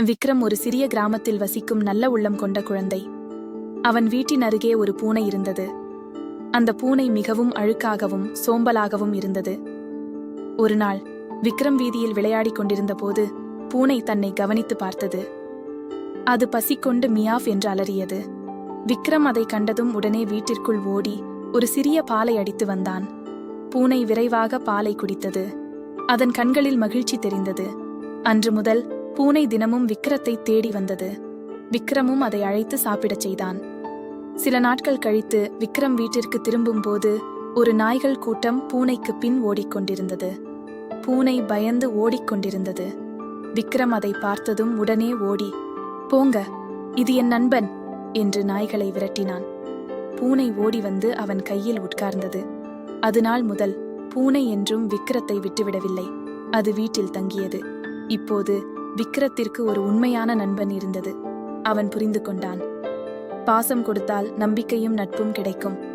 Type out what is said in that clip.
விக்ரம் ஒரு சிறிய கிராமத்தில் வசிக்கும் நல்ல உள்ளம் கொண்ட குழந்தை. அவன் வீட்டின் அருகே ஒரு பூனை இருந்தது. அந்த பூனை மிகவும் அழுக்காகவும் சோம்பலாகவும் இருந்தது. ஒரு நாள் விக்ரம் வீதியில் விளையாடிக் கொண்டிருந்த போது பூனை தன்னை கவனித்து பார்த்தது. அது பசிக்கொண்டு மியாஃப் என்று அலறியது. விக்ரம் அதை கண்டதும் உடனே வீட்டிற்குள் ஓடி ஒரு சிறிய பாலை அடித்து வந்தான். பூனை விரைவாக பாலை குடித்தது. அதன் கண்களில் மகிழ்ச்சி தெரிந்தது. அன்று முதல் பூனை தினமும் விக்ரத்தை தேடி வந்தது. விக்ரமும் அதை அழைத்து சாப்பிடச் செய்தான். சில நாட்கள் கழித்து விக்ரம் வீட்டிற்கு திரும்பும்போது ஒரு நாய்கள் கூட்டம் பூனைக்கு பின் ஓடிக்கொண்டிருந்தது. பூனை பயந்து ஓடிக்கொண்டிருந்தது. விக்ரம் அதை பார்த்ததும் உடனே ஓடி போங்க இது என் நண்பன் என்று நாய்களை விரட்டினான். பூனை ஓடி வந்து அவன் கையில் உட்கார்ந்தது. அதுநாள் முதல் பூனை என்றும் விக்கிரத்தை விட்டுவிடவில்லை. அது வீட்டில் தங்கியது. இப்போது விக்ரத்திற்கு ஒரு உண்மையான நண்பன் இருந்தது. அவன் புரிந்து கொண்டான். பாசம் கொடுத்தால் நம்பிக்கையும் நட்பும் கிடைக்கும்.